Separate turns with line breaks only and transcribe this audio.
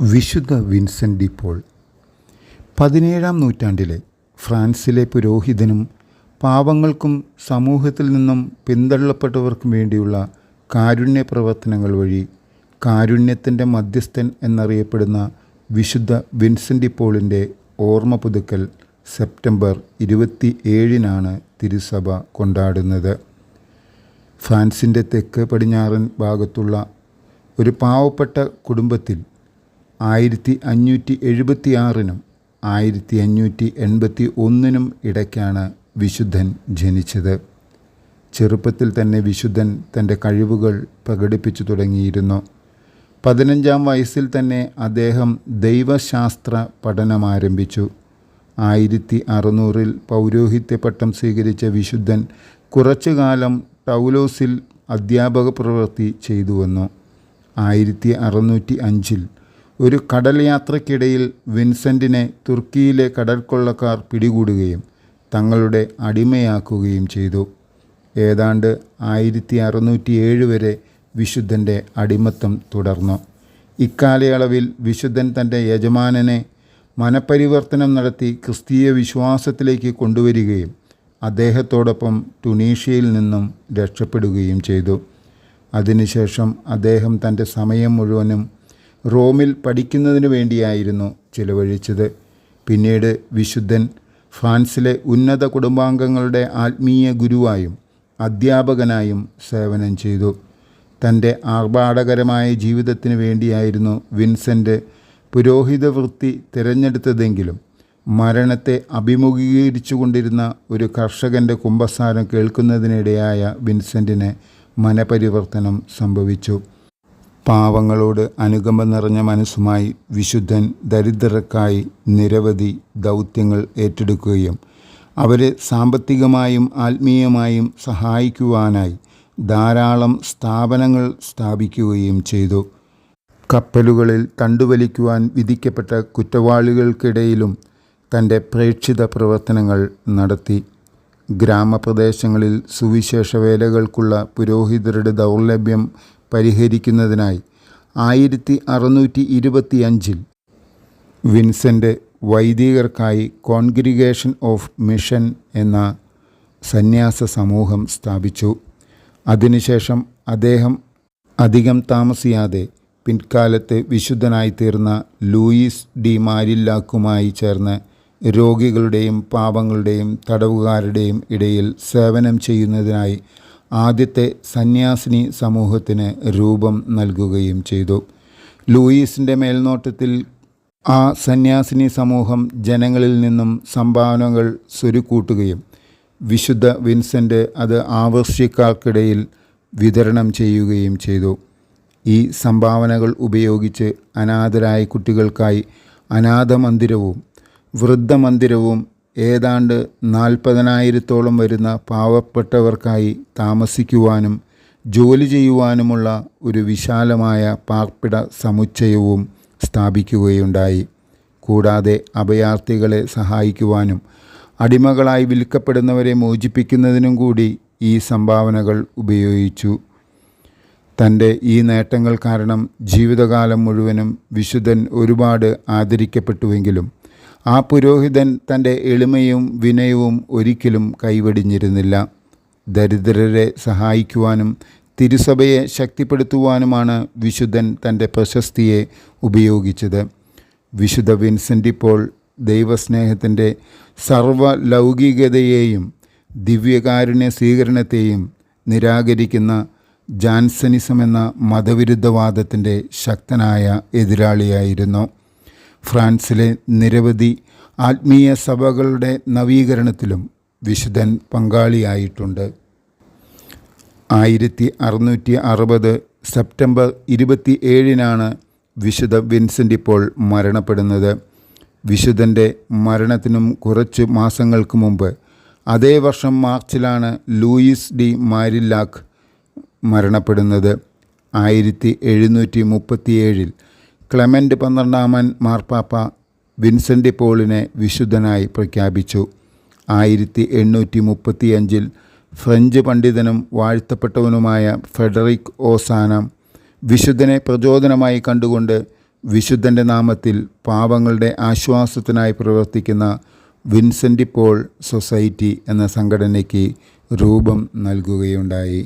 വിശുദ്ധ Vincent de Paul. പതിനേഴാം നൂറ്റാണ്ടിലെ ഫ്രാൻസിലെ പുരോഹിതനും പാവങ്ങൾക്കും സമൂഹത്തിൽ നിന്നും പിന്തള്ളപ്പെട്ടവർക്കും വേണ്ടിയുള്ള കാരുണ്യ പ്രവർത്തനങ്ങൾ വഴി കാരുണ്യത്തിന്റെ മധ്യസ്ഥൻ എന്നറിയപ്പെടുന്ന വിശുദ്ധ വിൻസെന്റ് ഡി പോളിന്റെ ഓർമ്മ പുതുക്കൽ സെപ്റ്റംബർ ഇരുപത്തി ഏഴിനാണ് തിരുസഭ കൊണ്ടാടുന്നത്. ഫ്രാൻസിന്റെ തെക്ക് പടിഞ്ഞാറൻ ഭാഗത്തുള്ള ഒരു പാവപ്പെട്ട കുടുംബത്തിൽ ആയിരത്തി അഞ്ഞൂറ്റി എഴുപത്തി ആറിനും ആയിരത്തി അഞ്ഞൂറ്റി എൺപത്തി ഒന്നിനും ഇടയ്ക്കാണ് വിശുദ്ധൻ ജനിച്ചത്. ചെറുപ്പത്തിൽ തന്നെ വിശുദ്ധൻ തന്റെ കഴിവുകൾ പ്രകടിപ്പിച്ചു തുടങ്ങിയിരുന്നു. പതിനഞ്ചാം വയസ്സിൽ തന്നെ അദ്ദേഹം ദൈവശാസ്ത്ര പഠനം ആരംഭിച്ചു. ആയിരത്തി അറുന്നൂറിൽ പൗരോഹിത്യ പട്ടം സ്വീകരിച്ച വിശുദ്ധൻ കുറച്ചു കാലം ടൗലോസിൽ അധ്യാപക പ്രവൃത്തി ചെയ്തു വന്നു ആയിരത്തി അറുന്നൂറ്റി അഞ്ചിൽ ഒരു കടൽ യാത്രയ്ക്കിടയിൽ വിൻസെന്റിനെ തുർക്കിയിലെ കടൽക്കൊള്ളക്കാർ പിടികൂടുകയും തങ്ങളുടെ അടിമയാക്കുകയും ചെയ്തു. ഏതാണ്ട് ആയിരത്തി അറുന്നൂറ്റി ഏഴ് വരെ വിശുദ്ധന്റെ അടിമത്തം തുടർന്നു. ഇക്കാലയളവിൽ വിശുദ്ധൻ തന്റെ യജമാനനെ മനപരിവർത്തനം നടത്തി ക്രിസ്തീയ വിശ്വാസത്തിലേക്ക് കൊണ്ടുവരികയും അദ്ദേഹത്തോടൊപ്പം ടുണീഷ്യയിൽ നിന്നും രക്ഷപ്പെടുകയും ചെയ്തു. അതിനുശേഷം അദ്ദേഹം തന്റെ സമയം മുഴുവനും റോമിൽ പഠിക്കുന്നതിനു വേണ്ടിയായിരുന്നു ചിലവഴിച്ചത്. പിന്നീട് വിശുദ്ധൻ ഫ്രാൻസിലെ ഉന്നത കുടുംബാംഗങ്ങളുടെ ആത്മീയ ഗുരുവായും അധ്യാപകനായും സേവനം ചെയ്തു. തന്റെ ആർഭാടകരമായ ജീവിതത്തിന് വേണ്ടിയായിരുന്നു വിൻസെന്റ് പുരോഹിത വൃത്തി തിരഞ്ഞെടുത്തതെങ്കിലും മരണത്തെ അഭിമുഖീകരിച്ചു കൊണ്ടിരുന്ന ഒരു കർഷകന്റെ കുമ്പസാരം കേൾക്കുന്നതിനിടെയായ വിൻസെന്റിന് മനപരിവർത്തനം സംഭവിച്ചു. പാവങ്ങളോട് അനുകമ്പ നിറഞ്ഞ മനസ്സുമായി വിശുദ്ധൻ ദരിദ്രർക്കായി നിരവധി ദൗത്യങ്ങൾ ഏറ്റെടുക്കുകയും അവരെ സാമ്പത്തികമായും ആത്മീയമായും സഹായിക്കുവാനായി ധാരാളം സ്ഥാപനങ്ങൾ സ്ഥാപിക്കുകയും ചെയ്തു. കപ്പലുകളിൽ തണ്ടുവലിക്കുവാൻ വിധിക്കപ്പെട്ട കുറ്റവാളികൾക്കിടയിലും തന്റെ പ്രേക്ഷിത പ്രവർത്തനങ്ങൾ നടത്തി. ഗ്രാമപ്രദേശങ്ങളിൽ സുവിശേഷ വേലകൾക്കുള്ള പുരോഹിതരുടെ ദൗർലഭ്യം പരിഹരിക്കുന്നതിനായി ആയിരത്തി അറുന്നൂറ്റി ഇരുപത്തിയഞ്ചിൽ വിൻസെന്റ് വൈദികർക്കായി കോൺഗ്രിഗേഷൻ ഓഫ് മിഷൻ എന്ന സന്യാസ സമൂഹം സ്ഥാപിച്ചു. അതിനുശേഷം അദ്ദേഹം അധികം താമസിയാതെ പിൻകാലത്ത് വിശുദ്ധനായി തീർന്ന ലൂയിസ് ഡി മാരില്ലാക്കുമായി ചേർന്ന് രോഗികളുടെയും പാപങ്ങളുടെയും തടവുകാരുടെയും ഇടയിൽ സേവനം ചെയ്യുന്നതിനായി ആദ്യത്തെ സന്യാസിനി സമൂഹത്തിന് രൂപം നൽകുകയും ചെയ്തു. ലൂയിസിന്റെ മേൽനോട്ടത്തിൽ ആ സന്യാസിനി സമൂഹം ജനങ്ങളിൽ നിന്നും സംഭാവനകൾ സ്വരുക്കൂട്ടുകയും വിശുദ്ധ വിൻസെന്റ് അത് ആവശ്യക്കാർക്കിടയിൽ വിതരണം ചെയ്യുകയും ചെയ്തു. ഈ സംഭാവനകൾ ഉപയോഗിച്ച് അനാഥരായ കുട്ടികൾക്കായി അനാഥ മന്ദിരവും വൃദ്ധമന്ദിരവും ഏതാണ്ട് നാൽപ്പതിനായിരത്തോളം വരുന്ന പാവപ്പെട്ടവർക്കായി താമസിക്കുവാനും ജോലി ചെയ്യുവാനുമുള്ള ഒരു വിശാലമായ പാർപ്പിട സമുച്ചയവും സ്ഥാപിക്കുകയുണ്ടായി. കൂടാതെ അഭയാർത്ഥികളെ സഹായിക്കുവാനും അടിമകളായി വിൽക്കപ്പെടുന്നവരെ മോചിപ്പിക്കുന്നതിനും കൂടി ഈ സംഭാവനകൾ ഉപയോഗിച്ചു. തന്റെ ഈ നേട്ടങ്ങൾ കാരണം ജീവിതകാലം മുഴുവനും വിശുദ്ധൻ ഒരുപാട് ആദരിക്കപ്പെട്ടുവെങ്കിലും ആ പുരോഹിതൻ തന്റെ എളിമയും വിനയവും ഒരിക്കലും കൈവെടിഞ്ഞിരുന്നില്ല. ദരിദ്രരെ സഹായിക്കുവാനും തിരുസഭയെ ശക്തിപ്പെടുത്തുവാനുമാണ് വിശുദ്ധൻ തന്റെ പ്രശസ്തിയെ ഉപയോഗിച്ചത്. വിശുദ്ധ വിൻസെന്റ് ഇപ്പോൾ ദൈവസ്നേഹത്തിന്റെ സർവലൗകികതയെയും ദിവ്യകാരുണ്യ സ്വീകരണത്തെയും നിരാകരിക്കുന്ന ജാൻസനിസം എന്ന മതവിരുദ്ധവാദത്തിന്റെ ശക്തനായ എതിരാളിയായിരുന്നു. ഫ്രാൻസിലെ നിരവധി ആത്മീയ സഭകളുടെ നവീകരണത്തിലും വിശുദ്ധൻ പങ്കാളിയായിട്ടുണ്ട്. ആയിരത്തി അറുന്നൂറ്റി അറുപത് സെപ്റ്റംബർ ഇരുപത്തി ഏഴിനാണ് വിശുദ്ധ വിൻസെന്റ് ഇപ്പോൾ മരണപ്പെടുന്നത്. വിശുദ്ധന്റെ മരണത്തിനും കുറച്ച് മാസങ്ങൾക്ക് മുമ്പ് അതേ വർഷം മാർച്ചിലാണ് ലൂയിസ് ഡി മാരില്ലാക്ക് മരണപ്പെടുന്നത്. ആയിരത്തി എഴുന്നൂറ്റി മുപ്പത്തിയേഴിൽ ക്ലെമന്റ് പന്ത്രണ്ടാമൻ മാർപ്പാപ്പ വിൻസെന്റ് പോളിനെ വിശുദ്ധനായി പ്രഖ്യാപിച്ചു. ആയിരത്തി എണ്ണൂറ്റി മുപ്പത്തിയഞ്ചിൽ ഫ്രഞ്ച് പണ്ഡിതനും വാഴ്ത്തപ്പെട്ടവനുമായ ഫെഡറിക് ഓസാനം വിശുദ്ധനെ പ്രചോദനമായി കണ്ടുകൊണ്ട് വിശുദ്ധന്റെ നാമത്തിൽ പാവങ്ങളുടെ ആശ്വാസത്തിനായി പ്രവർത്തിക്കുന്ന വിൻസെന്റ് പോൾ സൊസൈറ്റി എന്ന സംഘടനയ്ക്ക് രൂപം നൽകുകയുണ്ടായി.